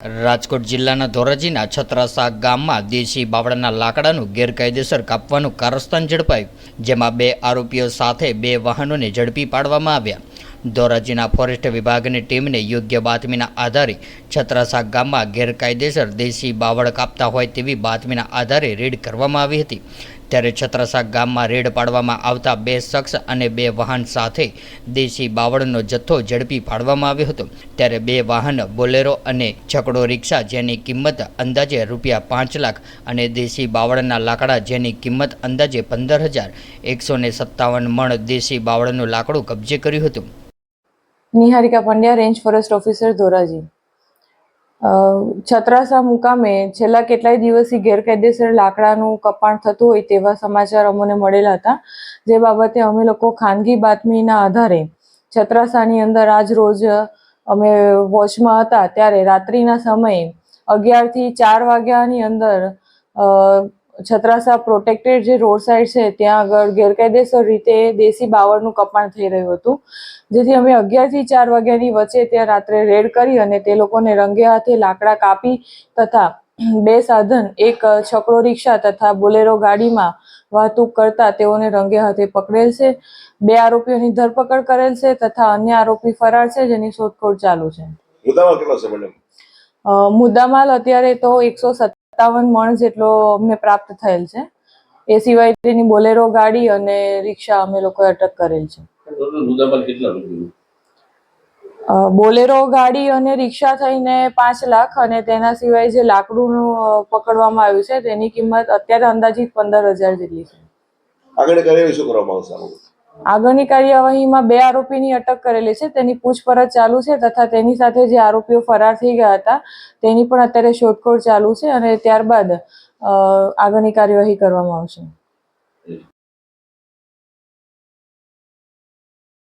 રાજકોટ જિલ્લાના ધોરાજીના છત્રાસા ગામમાં દેશી બાવળાના લાકડાનું ગેરકાયદેસર કાપવાનું કારસ્તાન ઝડપાયું, જેમાં બે આરોપીઓ સાથે બે વાહનોને ઝડપી પાડવામાં આવ્યા. ધોરાજીના ફોરેસ્ટ વિભાગની ટીમને યોગ્ય બાતમીના આધારે છત્રાસા ગામમાં ગેરકાયદેસર દેશી બાવળ કાપતા હોય તેવી બાતમીના આધારે રેડ કરવામાં આવી હતી. ત્યારે છત્રસા ગામમાં રેડ પાડવામાં આવતા બે શખ્સ અને બે વાહન સાથે દેશી બાવળનો જથ્થો ઝડપી પાડવામાં આવ્યો હતો. ત્યારે બે વાહન, બોલેરો અને છકડો રિક્ષા જેની કિંમત અંદાજે રૂપિયા પાંચ લાખ અને દેશી બાવળના લાકડા જેની કિંમત અંદાજે પંદર હજાર એકસો ને સત્તાવન મણ દેશી બાવળનું લાકડું કબજે કર્યું હતું. Niharika Pandya, range forest officer Dhoraji. Chhatrasa મુકામે છેલ્લા કેટલાય દિવસથી ગેરકાયદેસર લાકડાનું કપાણ થતું હોય તેવા સમાચાર અમને મળેલા હતા, જે બાબતે અમે લોકો ખાનગી બાતમીના આધારે છત્રાસાની અંદર આજ રોજ અમે વોચમાં હતા, ત્યારે રાત્રિના સમયે અગિયારથી ચાર વાગ્યાની અંદર છત્રાસા પ્રોટેક્ટેડ જે રોડ સાઈડ છે ત્યાં આગળ ગેરકાયદેસર રીતે દેશી બાવળનું કપાણ થઈ રહ્યું હતું. જેથી અમે અગિયારથી ચાર વાગ્યાની વચ્ચે ત્યાં રાત્રે રેડ કરી અને તે લોકોને રંગે હાથે લાકડા કાપી તથા બે સાધન એક છકડો રિક્ષા તથા બોલેરો ગાડીમાં વાહતુક કરતા તેઓને રંગે હાથે પકડેલ છે. બે આરોપીઓની ધરપકડ કરેલ છે તથા અન્ય આરોપી ફરાર છે જેની શોધખોળ ચાલુ છે. મુદ્દામાલ અત્યારે તો એકસો સત્તાવન મણ જેટલો અમને પ્રાપ્ત થયેલ છે. એ સિવાય તેની બોલેરો ગાડી અને રિક્ષા અમે લોકોએ અટક કરેલ છે. બોલેરો ગાડી અને રિક્ષા થઈને પાંચ લાખ અને તેના સિવાય જે લાકડુંનું પકડવામાં આવ્યું છે તેની કિંમત અત્યારે અંદાજિત પંદર હજાર જેટલી છે. આગળ શું કરવામાં આવશે? આગળની કાર્યવાહીમાં બે આરોપીની અટક કરેલી છે. તેની પૂછપરછ ચાલુ છે તથા તેની સાથે જે આરોપીઓ ફરાર થઈ ગયા હતા, તેની પણ અત્યારે શોધખોળ ચાલુ છે અને ત્યારબાદ આગળની કાર્યવાહી કરવામાં આવશે.